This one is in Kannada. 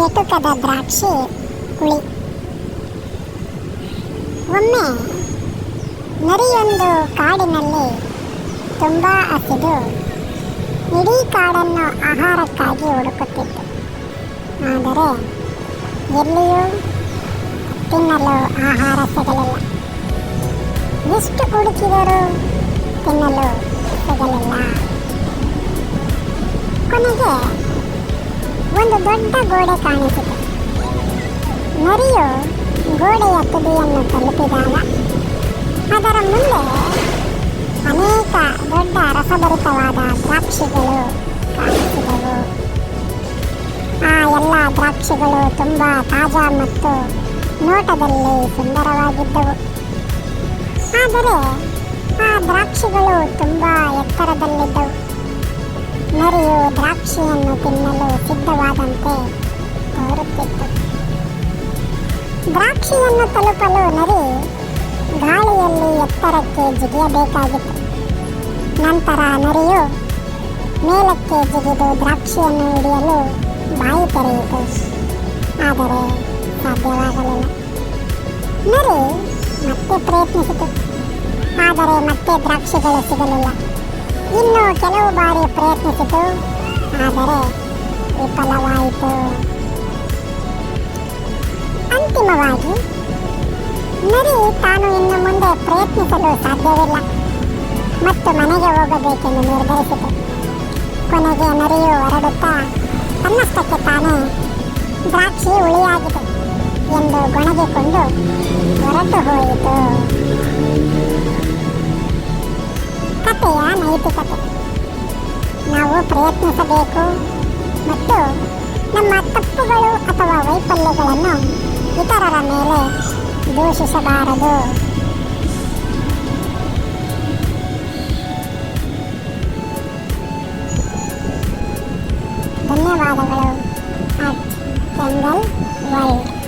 ಎಟುಕದ ದ್ರಾಕ್ಷಿ ಹುಳಿ. ಒಮ್ಮೆ ನರಿಯೊಂದು ಕಾಡಿನಲ್ಲಿ ತುಂಬ ಹಸಿದು ಇಡೀ ಕಾಡನ್ನು ಆಹಾರಕ್ಕಾಗಿ ಹುಡುಕುತ್ತಿತ್ತು. ಆದರೆ ಎಲ್ಲಿಯೂ ತಿನ್ನಲು ಆಹಾರ ಸಿಗಲಿಲ್ಲ. ಎಷ್ಟು ಹುಡುಕಿದರೂ ತಿನ್ನಲು ಸಿಗಲಿಲ್ಲ. ಕೊನೆಗೆ ಒಂದು ದೊಡ್ಡ ಗೋಡೆ ಕಾಣಿಸಿತು ನರಿಯು ಗೋಡೆಯ ತುದಿಯನ್ನು ತಲುಪಿದಾಗ ಅದರ ಮುಂದೆ ಅನೇಕ ದೊಡ್ಡ ರಸಭರಿತವಾದ ದ್ರಾಕ್ಷಿಗಳು ಕಾಣಿಸಿದವು. ಆ ಎಲ್ಲ ದ್ರಾಕ್ಷಿಗಳು ತುಂಬ ತಾಜಾ ಮತ್ತು ನೋಟದಲ್ಲಿ ಸುಂದರವಾಗಿದ್ದವು. ಆದರೆ ಆ ದ್ರಾಕ್ಷಿಗಳು ತುಂಬ ಎತ್ತರದಲ್ಲಿದ್ದವು. ದ್ರಾಕ್ಷಿಯನ್ನು ತಿನ್ನಲು ಸಿದ್ಧವಾದಂತೆ ತೋರುತ್ತಿತ್ತು. ದ್ರಾಕ್ಷಿಯನ್ನು ತಲುಪಲು ನರಿ ಗಾಳಿಯಲ್ಲಿ ಎತ್ತರಕ್ಕೆ ಜಿಗಿಯಬೇಕಾಗಿತ್ತು. ನಂತರ ನರಿಯು ಮೇಲಕ್ಕೆ ಜಿಗಿದು ದ್ರಾಕ್ಷಿಯನ್ನು ಹಿಡಿಯಲು ಬಾಯಿ ತೆರೆಯಿತು. ಆದರೆ ಸಾಧ್ಯವಾಗಲಿಲ್ಲ. ನರಿ ಮತ್ತೆ ಪ್ರಯತ್ನಿಸಿತು. ಆದರೆ ಮತ್ತೆ ದ್ರಾಕ್ಷಿಗಳು ಸಿಗಲಿಲ್ಲ. ಇನ್ನು ಕೆಲವು ಬಾರಿ ಪ್ರಯತ್ನಿಸಿತು, ಆದರೆ ವಿಫಲವಾಯಿತು. ಅಂತಿಮವಾಗಿ, ನರಿ ತಾನು ಇನ್ನು ಮುಂದೆ ಪ್ರಯತ್ನಿಸಲು ಸಾಧ್ಯವಿಲ್ಲ. ಮತ್ತು ಮನೆಗೆ ಹೋಗಬೇಕೆಂದು ನಿರ್ಧರಿಸಿತು. ಕೊನೆಗೆ ನರಿಯು ಹೊರಡುತ್ತಾ, ತನ್ನಷ್ಟಕ್ಕೆ ತಾನೇ ದ್ರಾಕ್ಷಿ ಹುಳಿಯಾಗಿದೆ ಎಂದು ಗೊಣಗಿಕೊಂಡು ಹೊರಟು ಹೋಯಿತು. ಕಥೆಯ ನೈತಿಕತೆ ನಾವು ಪ್ರಯತ್ನಿಸಬೇಕು ಮತ್ತು ನಮ್ಮ ತಪ್ಪುಗಳು ಅಥವಾ ವೈಫಲ್ಯಗಳನ್ನು ಇತರರ ಮೇಲೆ ದೂಷಿಸಬಾರದು. ಧನ್ಯವಾದಗಳು. At Kengal world